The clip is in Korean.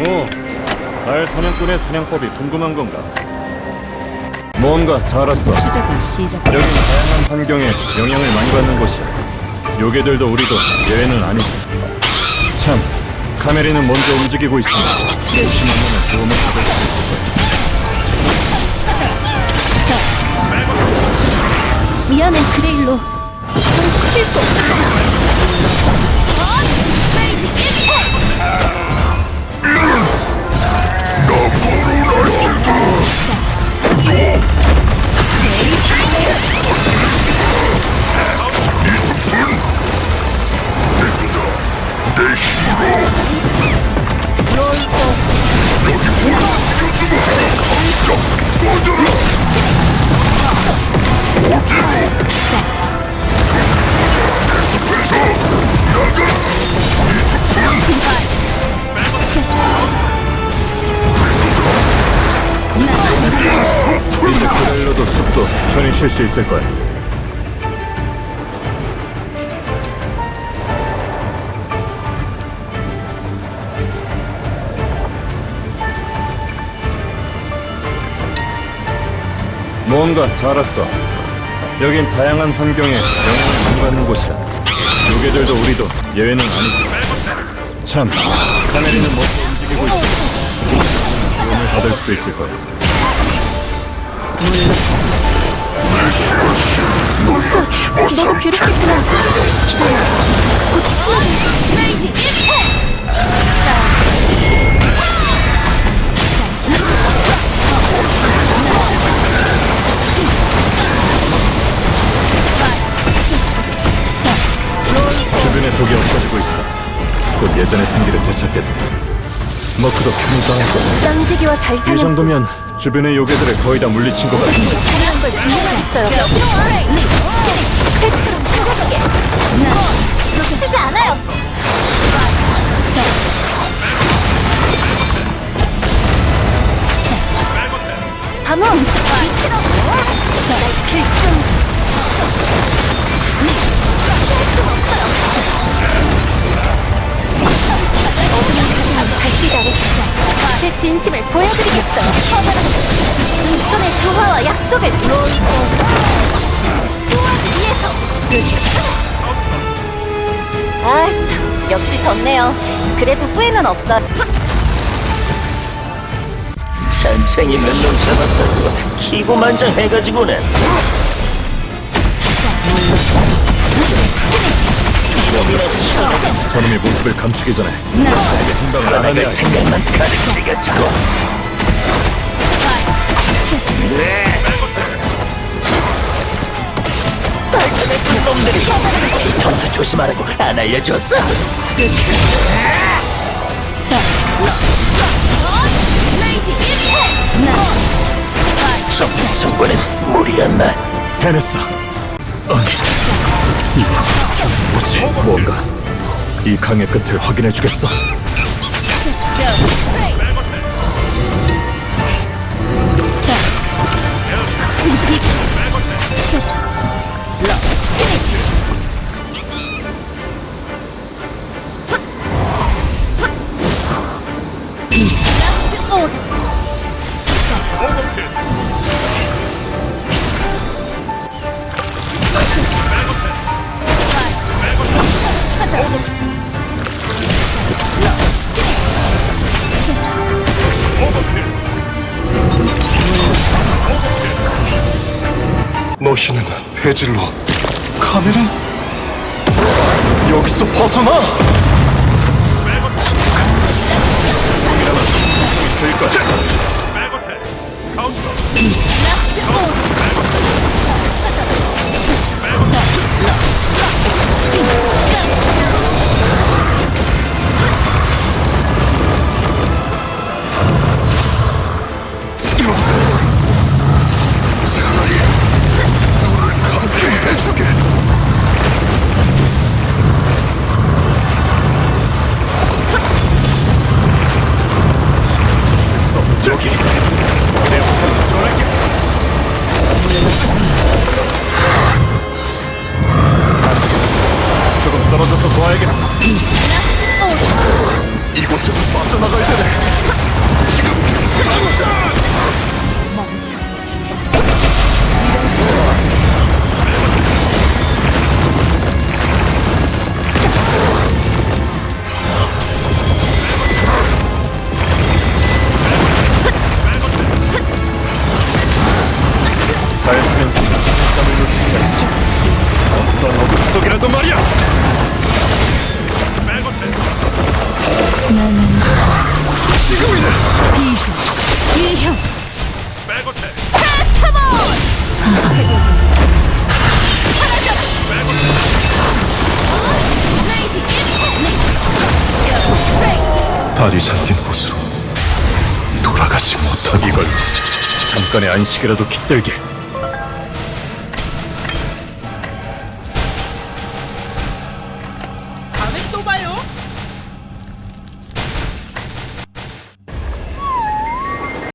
오, 달 사냥꾼의 사냥법이 궁금한 건가? 뭔가 잘 알았어. 추적을 시작. 여긴 다양한 환경에 영향을 많이 받는 곳이야. 요괴들도 우리도 예외는 아니지. 참, 카메리는 먼저 움직이고 있으니 혹시 만나면 도움을 받을 수 있을 거야. 미안해 그레일로. 넌 지킬 수 없어. 도 편히 쉴수 있을 거야. 뭔가 잘 알았어. 여긴 다양한 환경에 영향을 받는 곳이야. 요괴들도 우리도 예외는 아니지. 참, 카메리는 먼저 움직이고 있어. 도움을 받을 수도 있을 거야. 너도 괴롭겠구나. 기다려. 레 주변에 독이 없어지고 있어. 곧 예전의 생기를 되찾겠다. 머크도 편히 당할 거야. 쌍지기와 이 정도면 주변의 요괴들을 거의 다 물리친 것 같아. 잘하는 걸 증명하겠어요. 색처럼 표고하게. 난 그렇게 쓰지 않아요. 밤은 빛으로 날 필중. 제 진심을 보여드리겠어요. 신천의 조화와 약속을 수호하기 위해서. 아, 참, 역시 졌네요. 그래도 후회는 없어. 산생 있는 놈 잡았다고 기고만장해가지고는 저놈이 모습을 감추기 전에 난 생각을 안 하네. 살아나갈 생각만 가득해가지고 발전의 놈들이 뒤통수 조심하라고 안 알려줬어 레이지 1패! 난 정말 승부는 무리였나 해냈어. 아니? 뭔가 이 강의 끝을 확인해 주겠어. 너희는 배질로 카메라 여기서 벗어나! 될 거야. 차라 떨어져서 도와야겠어. 이곳에서 빠져나가야 되네. 지금 당장! 멈춰지세요. 다 했으 지금이네. 비전, 위형, 달이 잠긴 곳으로 돌아가지 못한 이걸 잠깐의 안식이라도 깃들게